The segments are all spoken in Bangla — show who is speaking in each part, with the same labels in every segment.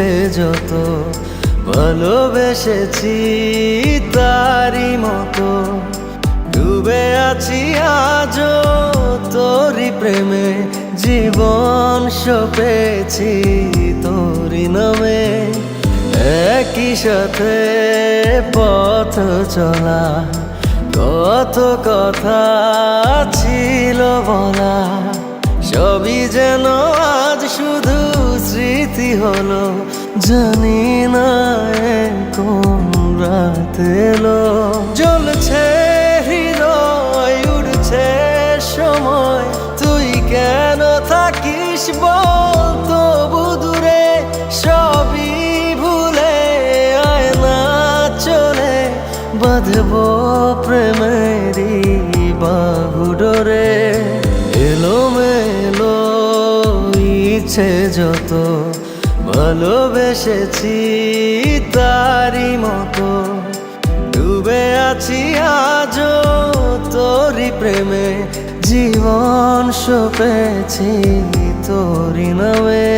Speaker 1: ইচ্ছে যত ভালোবেসেছি তারি মতো। ডুবে আছি আজও তোরি প্রেমে। জীবন সপেছি তোরি নামে। একই সাথে পথ চলা, কত কথা ছিল বলা। সবই যেন আজ শুধু স্মৃতি হলো। জানি না কোন রাত এলো। জ্বলছে হৃদয়, উড়ছে সময়। তুই কেন থাকিস বল তবু সবই ভুলে আয় না চলে। বাঁধব প্রেমেরই বাহুডোরে। এলো ইচ্ছে যত ভালোবেসেছি তারি মতো। ডুবে আছি আজ তোরই প্রেমে। জীবন সপেছি তোরি নামে।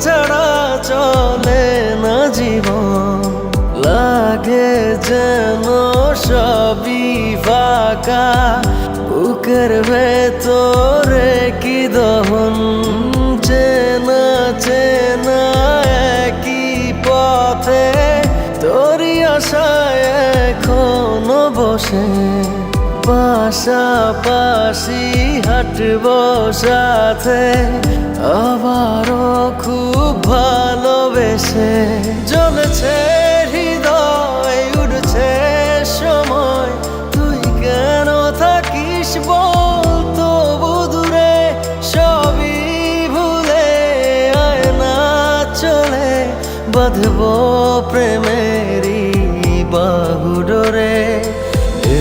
Speaker 1: ছাড়া চলে না জীবন। লাগে যেন সবই ফাঁকা। বুকের ভেতরে কি দহন? চেনা চেনা একই পথে। তোরই আশায় এখনও বসে। পাশাপাশি হাঁটব সাথে। আবারও খুব ভালোবেসে জ্বলছে হৃদয় উঠছে সময়। তুই কেন থাকিস বল? তবু দূরে সবই ভুলে আয় না চলে। বাঁধব প্রেমেরই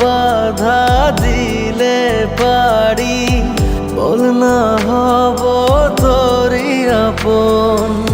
Speaker 1: বাধা দিলে পারি বল না হব তোরি আপন।